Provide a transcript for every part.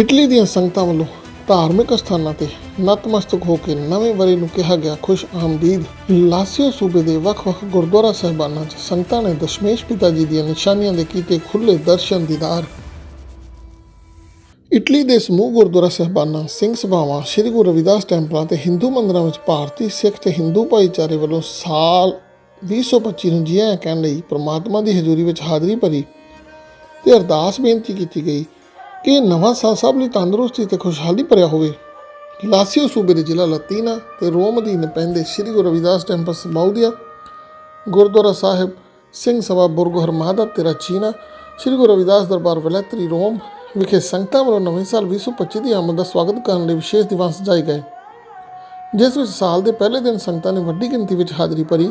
Italy ਦੀਆਂ ਸੰਗਤਾਂ ਵੱਲੋਂ ਧਾਰਮਿਕ ਸਥਾਨਾਂ ਤੇ ਨਤਮਸਤਕ ਹੋ ਕੇ ਨਵੇਂ ਵਰੇ ਨੂੰ ਕਿਹਾ ਗਿਆ ਖੁਸ਼ ਆਮਦੀਦ। ਲਾਸੀਓ ਸੂਬੇ ਦੇ ਵੱਖ-ਵੱਖ ਗੁਰਦੁਆਰਾ ਸਾਹਿਬਾਨਾਂ 'ਚ ਸੰਗਤਾਂ ਨੇ ਦਸ਼ਮੇਸ਼ ਪਿਤਾ ਜੀ ਦੀਆਂ ਨਿਸ਼ਾਨੀਆਂ ਦੇ ਕੀਤੇ ਖੁੱਲੇ ਦਰਸ਼ਨ ਦੀਦਾਰ। ਇਟਲੀ ਦੇ ਸਮੂਹ ਗੁਰਦੁਆਰਾ ਸਾਹਿਬਾਨਾਂ, ਸਿੰਘ ਸਭਾਵਾਂ, ਸ੍ਰੀ ਗੁਰੂ ਰਵਿਦਾਸ ਟੈਂਪਲਾਂ ਤੇ ਹਿੰਦੂ ਮੰਦਰਾਂ ਵਿੱਚ ਭਾਰਤੀ ਸਿੱਖ ਤੇ ਹਿੰਦੂ ਭਾਈਚਾਰੇ ਵੱਲੋਂ ਸਾਲ 2025 ਨੂੰ ਜੀਆਂ ਕਹਿਣ ਲਈ ਪ੍ਰਮਾਤਮਾ ਦੀ ਹਜ਼ੂਰੀ ਵਿੱਚ ਹਾਜ਼ਰੀ ਭਰੀ ਤੇ ਅਰਦਾਸ ਬੇਨਤੀ ਕੀਤੀ ਗਈ ਇਹ ਨਵਾਂ ਸਾਲ ਸਾਹਿਬ ਲਈ ਤੰਦਰੁਸਤੀ ਤੇ ਖੁਸ਼ਹਾਲੀ ਭਰਿਆ ਹੋਵੇ। ਲਾਸੀਓ ਸੂਬੇ ਦੇ ਜ਼ਿਲ੍ਹਾ ਲਤੀਨਾ ਤੇ ਰੋਮ ਅਧੀਨ ਪੈਂਦੇ Sri Guru Ravidas temple Sabaudia Gurdwara Sahib, Singh Sabha Borgo Hermada Terracina, Sri Guru Ravidas ਦਰਬਾਰ ਵਲੈਤਰੀ ਰੋਮ ਵਿਖੇ ਸੰਗਤਾਂ ਵੱਲੋਂ ਨਵੇਂ ਸਾਲ 2025 ਦੀ ਆਮਦ ਦਾ ਸਵਾਗਤ ਕਰਨ ਲਈ ਵਿਸ਼ੇਸ਼ ਦੀਵਾਨ ਸਜਾਏ ਗਏ। ਜਿਸ ਵਿੱਚ ਸਾਲ ਦੇ ਪਹਿਲੇ ਦਿਨ ਸੰਗਤਾਂ ਨੇ ਵੱਡੀ ਗਿਣਤੀ ਵਿੱਚ ਹਾਜ਼ਰੀ ਭਰੀ।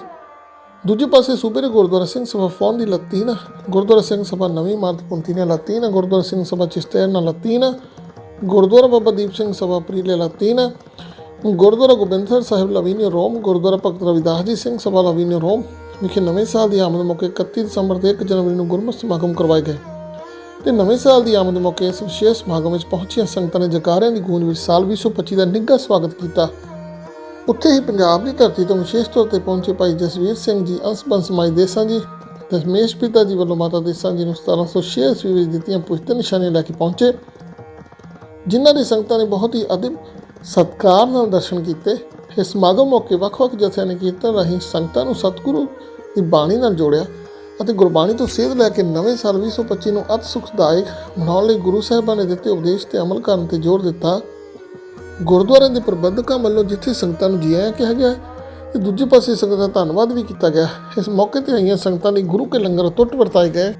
ਦੂਜੇ ਪਾਸੇ ਸੂਬੇ ਦੇ ਗੁਰਦੁਆਰਾ ਸਿੰਘ ਸਭਾ ਫੌਨ ਦੀ ਲਤੀਨਾ ਗੁਰਦੁਆਰਾ ਸਿੰਘ ਸਭਾ ਨਵੀਂ ਇਮਾਰਤ ਪੁੰਤੀਨਾ ਲਤੀਨਾ ਗੁਰਦੁਆਰਾ ਸਿੰਘ ਸਭਾ ਚਿਸ਼ਤਿਆਨਾ ਲਤੀਨਾ ਗੁਰਦੁਆਰਾ ਬਾਬਾ ਦੀਪ ਸਿੰਘ ਸਭਾ ਪ੍ਰੀਲੇ ਲਤੀਨਾ ਗੁਰਦੁਆਰਾ ਗੋਬਿੰਦਸਰ ਸਾਹਿਬ ਲਵੀਨੀਓ ਰੋਮ। ਗੁਰਦੁਆਰਾ ਭਗਤ ਰਵਿਦਾਸ ਜੀ ਸਿੰਘ ਸਭਾ ਲਵੀਨੀਓ ਰੋਮ। ਵਿਖੇ ਨਵੇਂ ਸਾਲ ਦੀ ਆਮਦ ਮੌਕੇ 31 ਦਸੰਬਰ ਤੇ 1 ਜਨਵਰੀ ਨੂੰ ਗੁਰਮਤਿ ਸਮਾਗਮ ਕਰਵਾਏ ਗਏ। ਤੇ ਨਵੇਂ ਸਾਲ ਦੀ ਆਮਦ ਮੌਕੇ ਇਸ ਵਿਸ਼ੇਸ਼ ਸਮਾਗਮ ਵਿੱਚ ਪਹੁੰਚੀਆਂ ਸੰਗਤਾਂ ਨੇ ਜਕਾਰਿਆਂ ਦੀ ਗੂੰਜ ਵਿੱਚ ਸਾਲ 2025 ਦਾ ਨਿੱਘਾ ਸਵਾਗਤ ਕੀਤਾ। ਉੱਥੇ ਹੀ ਪੰਜਾਬ ਦੀ ਧਰਤੀ ਤੋਂ ਵਿਸ਼ੇਸ਼ ਤੌਰ ਤੇ ਪਹੁੰਚੇ ਭਾਈ ਜਸਵੀਰ ਸਿੰਘ ਜੀ, ਅੰਸ ਬੰਸ ਮਾਈ ਦੇਸਾਂ ਜੀ ਦਸ਼ਮੇਸ਼ ਪਿਤਾ ਜੀ ਵੱਲੋਂ ਮਾਤਾ ਦੇਸਾਂ ਜੀ ਨੂੰ 1706 ਈਸਵੀ ਵਿੱਚ ਦਿੱਤੀਆਂ ਪੁਸ਼ਤ ਨਿਸ਼ਾਨੀਆਂ ਲੈ ਕੇ ਪਹੁੰਚੇ, ਜਿਨ੍ਹਾਂ ਦੀ ਸੰਗਤਾਂ ਨੇ ਬਹੁਤ ਹੀ ਅਦਬ ਸਤਿਕਾਰ ਨਾਲ ਦਰਸ਼ਨ ਕੀਤੇ। ਇਸ ਸਮਾਗਮ ਮੌਕੇ ਵੱਖ-ਵੱਖ ਜਥਿਆਂ ਨੇ ਕੀਰਤਨ ਰਾਹੀਂ ਸੰਗਤਾਂ ਨੂੰ ਸਤਿਗੁਰੂ ਦੀ ਬਾਣੀ ਨਾਲ ਜੋੜਿਆ ਅਤੇ ਗੁਰਬਾਣੀ ਤੋਂ ਸੇਧ ਲੈ ਕੇ ਨਵੇਂ ਸਾਲ 2025 ਨੂੰ ਅਤ ਸੁਖਦਾਇਕ ਬਣਾਉਣ ਲਈ ਗੁਰੂ ਸਾਹਿਬਾਨ ਨੇ ਦਿੱਤੇ ਉਪਦੇਸ਼ ਤੇ ਅਮਲ ਕਰਨ ਤੇ ਜ਼ੋਰ ਦਿੱਤਾ। ਗੁਰਦੁਆਰਿਆਂ ਦੇ ਪ੍ਰਬੰਧਕਾਂ ਵੱਲੋਂ ਜਿੱਥੇ ਸੰਗਤਾਂ ਨੂੰ ਜੀ ਕਿਹਾ ਗਿਆ ਤੇ ਦੂਜੇ ਪਾਸੇ ਸੰਗਤਾਂ ਦਾ ਧੰਨਵਾਦ ਵੀ ਕੀਤਾ ਗਿਆ ਇਸ ਮੌਕੇ ਤੇ ਆਈਆਂ ਸੰਗਤਾਂ ਲਈ ਗੁਰੂ ਕੇ ਲੰਗਰ ਟੁੱਟ ਵਰਤਾਏ ਗਏ।